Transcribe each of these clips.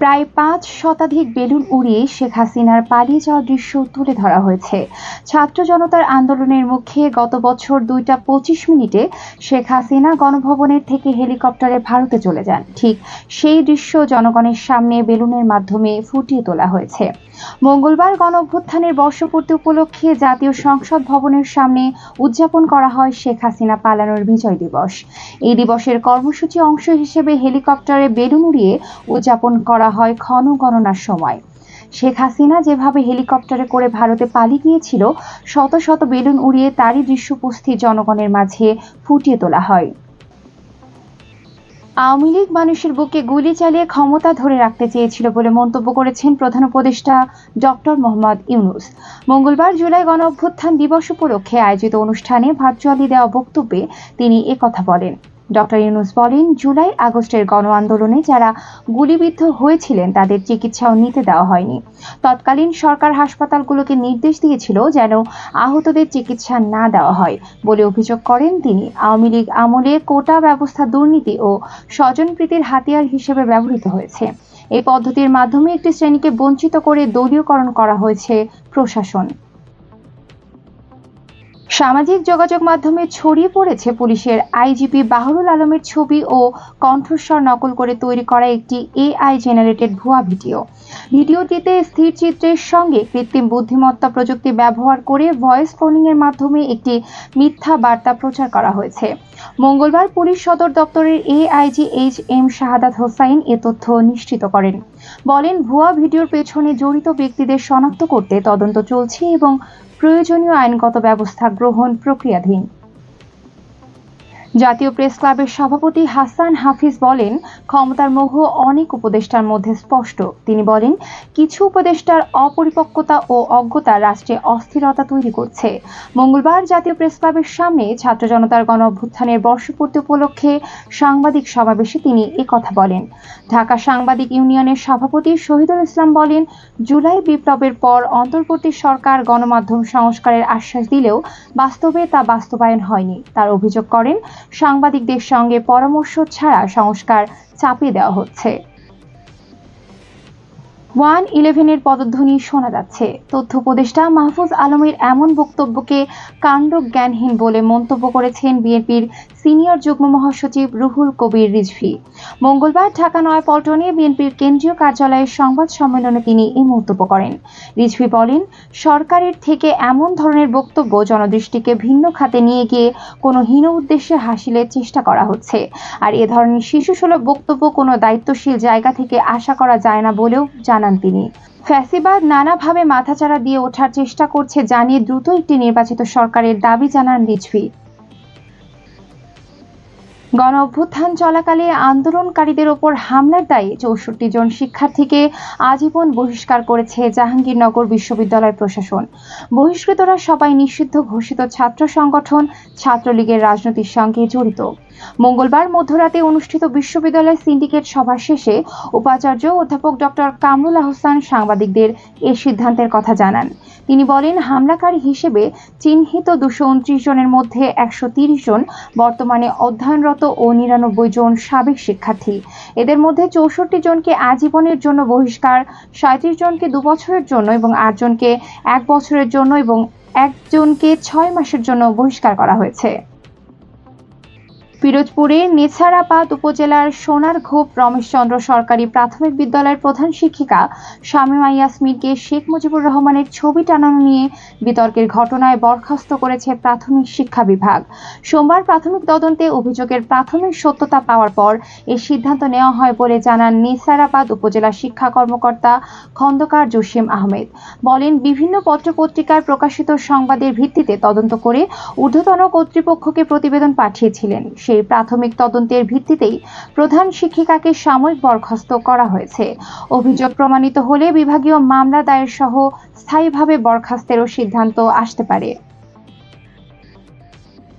প্রায় পাঁচ শতাধিক বেলুন উড়িয়ে শেখ হাসিনার পালিয়ে যাওয়ার দৃশ্য তুলে ধরা হয়েছে। ছাত্র জনতার আন্দোলনের মুখে গত বছর দুইটা পঁচিশ মিনিটে শেখ হাসিনা গণভবনের থেকে হেলিকপ্টারে ভারতে চলে যান। ঠিক সেই দৃশ্য জনগণের সামনে বেলুনের মাধ্যমে ফুটিয়ে তোলা হয়েছে। মঙ্গলবার গণ অভ্যুত্থানের বর্ষপূর্তি উপলক্ষে জাতীয় সংসদ ভবনের সামনে উদযাপন করা হয় শেখ হাসিনা পালানোর বিজয় দিবস। এই দিবসের কর্মসূচি অংশ হিসেবে হেলিকপ্টারে বেলুন উড়িয়ে উদযাপন করা হয় ক্ষণ গণনার সময়। শেখ হাসিনা যেভাবে হেলিকপ্টারে করে ভারতে পালিয়ে গিয়েছিল, শত শত বেলুন উড়িয়ে তারই দৃশ্য উপস্থিত জনগণের মাঝে ফুটিয়ে তোলা হয়। আওয়ামী লীগ মানুষের বুকে গুলি চালিয়ে ক্ষমতা ধরে রাখতে চেয়েছিল বলে মন্তব্য করেছেন প্রধান উপদেষ্টা ডক্টর মোহাম্মদ ইউনুস। মঙ্গলবার জুলাই গণ অভ্যুত্থান দিবস উপলক্ষে আয়োজিত অনুষ্ঠানে ভার্চুয়ালি দেওয়া বক্তব্যে তিনি একথা বলেন। ডক্টর ইউনুস বলেন, জুলাই আগস্টের গণ আন্দোলনে যারা গুলিবিদ্ধ হয়েছিলেন, তাদের চিকিৎসাও নিতে দেওয়া হয়নি। তৎকালীন সরকার হাসপাতালগুলোকে নির্দেশ দিয়েছিল যেন আহতদের চিকিৎসা না দেওয়া হয় বলে অভিযোগ করেন তিনি। আওয়ামী লীগ আমলে কোটা ব্যবস্থা দুর্নীতি ও স্বজনপ্রীতির হাতিয়ার হিসেবে ব্যবহৃত হয়েছে। এই পদ্ধতির মাধ্যমে একটি শ্রেণীকে বঞ্চিত করে দলীয়করণ করা হয়েছে প্রশাসন। সামাজিক যোগাযোগ মাধ্যমে ছড়িয়ে পড়েছে পুলিশের আইজিপি বাহরুল আলমের ছবি ও কণ্ঠস্বর নকল করে তৈরি করা একটি এআই জেনারেটেড ভুয়া ভিডিও। ভিডিওটিতে স্থির চিত্রের সঙ্গে কৃত্রিম বুদ্ধিমত্তা প্রযুক্তি ব্যবহার করে ভয়েস এর মাধ্যমে একটি মিথ্যা বার্তা প্রচার করা হয়েছে। মঙ্গলবার পুলিশ সদর দপ্তরের AIG H M Shahadat Hossain এ তথ্য নিশ্চিত করেন। বলেন, ভুয়া ভিডিওর পেছনে জড়িত ব্যক্তিদের শনাক্ত করতে তদন্ত চলছে এবং প্রয়োজনীয় আইনগত ব্যবস্থা গ্রহণ প্রক্রিয়াধীন। জাতীয় প্রেস ক্লাবের সভাপতি হাসান হাফিজ বলেন, ক্ষমতার মোহ অনেক উপদেষ্টার মধ্যে স্পষ্ট। তিনি বলেন, কিছু উপদেষ্টার অপরিপক্কতা ও অজ্ঞতা রাষ্ট্রে অস্থিরতা তৈরি করছে। মঙ্গলবার জাতীয় প্রেস ক্লাবের সামনে ছাত্র জনতার গণ অভ্যুত্থানের বর্ষপূর্তি উপলক্ষে সাংবাদিক সমাবেশে তিনি কথা বলেন। ঢাকা সাংবাদিক ইউনিয়নের সভাপতি শহীদুল ইসলাম বলেন, জুলাই বিপ্লবের পর অন্তর্বর্তী সরকার গণমাধ্যম সংস্কারের আশ্বাস দিলেও বাস্তবে তা বাস্তবায়ন হয়নি। তার অভিযোগ করেন সাংবাদিকদের সঙ্গে পরামর্শ ছাড়া সংস্কার চাপিয়ে দেওয়া হচ্ছে। ওয়ান ইলেভেনের পদধ্বনি শোনা যাচ্ছে। তথ্য উপদেষ্টা মাহফুজ আলমের এমন বক্তব্যকে কাণ্ড জ্ঞানহীন বলে মন্তব্য করেছেন বিএনপির সিনিয়র যুগ্ম মহাসচিব রুহুল কবির রিজভি। মঙ্গলবার ঢাকা নয় পল্টনে বিএনপির কেন্দ্রীয় কার্যালয়ের সংবাদ সম্মেলনে তিনি এই মন্তব্য করেন। রিজভি বলেন, সরকারের থেকে এমন ধরনের বক্তব্য জনদৃষ্টিকে ভিন্ন খাতে নিয়ে গিয়ে কোনো হীন উদ্দেশ্যে হাসিলের চেষ্টা করা হচ্ছে। আর এ ধরনের শিশুসুলভ বক্তব্য কোনো দায়িত্বশীল জায়গা থেকে আশা করা যায় না বলেও জানান তিনি। ফ্যাসিবাদ নানাভাবে মাথাচাড়া দিয়ে ওঠার চেষ্টা করছে জানিয়ে দ্রুত একটি নির্বাচিত সরকারের দাবি জানান রিজভি। গণ অভ্যুত্থান চলাকালে আন্দোলনকারীদের ওপর হামলার দায়ে চৌষট্টি জন শিক্ষার্থীকে আজীবন বহিষ্কার করেছে জাহাঙ্গীরনগর বিশ্ববিদ্যালয় প্রশাসন। বহিষ্কৃতরা সবাই নিষিদ্ধ ঘোষিত ছাত্র সংগঠন, ছাত্রলীগের রাজনীতির সঙ্গে জড়িত। মঙ্গলবার মধ্যরাতে অনুষ্ঠিত বিশ্ববিদ্যালয় সিন্ডিকেট সভা শেষে উপাচার্য অধ্যাপক ডক্টর কামরুল আহসান সাংবাদিকদের এ সিদ্ধান্তের কথা জানান। তিনি বলেন, হামলাকারী হিসেবে চিহ্নিত দুশো জনের মধ্যে একশো জন বর্তমানে অধ্যয়নরত ও নিরানব্বই জন সাবেক শিক্ষার্থী। এদের মধ্যে চৌষট্টি জনকে আজীবনের জন্য বহিষ্কার সাঁত্রিশ জনকে দু বছরের জন্য এবং আট জনকে এক বছরের জন্য এবং একজনকে ছয় মাসের জন্য বহিষ্কার করা হয়েছে। পিরোজপুরের নেছারাপাত উপজেলার সোনার সোনারঘোপ রমেশচন্দ্র সরকারি প্রাথমিক বিদ্যালয়ের প্রধান শিক্ষিকা শামীমা ইয়াসমিনকে শেখ মুজিবুর রহমানের ছবি টানানো নিয়ে বিতর্কের ঘটনায় বরখাস্ত করেছে প্রাথমিক শিক্ষা বিভাগ। সোমবার প্রাথমিক তদন্তে অভিযোগের প্রাথমিক সত্যতা পাওয়ার পর এই সিদ্ধান্ত নেওয়া হয় বলে জানান নেছারাবাদ উপজেলা শিক্ষা কর্মকর্তা খন্দকার জসিম আহমেদ। বলেন, বিভিন্ন পত্রপত্রিকায় প্রকাশিত সংবাদের ভিত্তিতে তদন্ত করে ঊর্ধ্বতন কর্তৃপক্ষকে প্রতিবেদন পাঠিয়েছিলেন। সেই প্রাথমিক তদন্তের ভিত্তিতেই প্রধান শিক্ষিকাকে সাময়িক বরখাস্ত করা হয়েছে। অভিযোগ প্রমাণিত হলে বিভাগীয় মামলা দায়ের সহ স্থায়ীভাবে বরখাস্তেরও সিদ্ধান্ত আসতে পারে।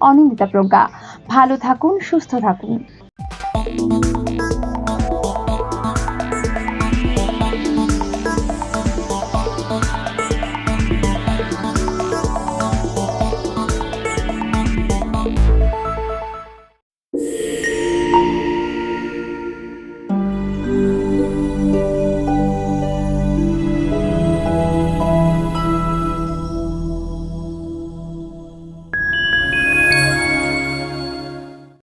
অনিন্দিতা প্রজ্ঞা। ভালো থাকুন সুস্থ থাকুন।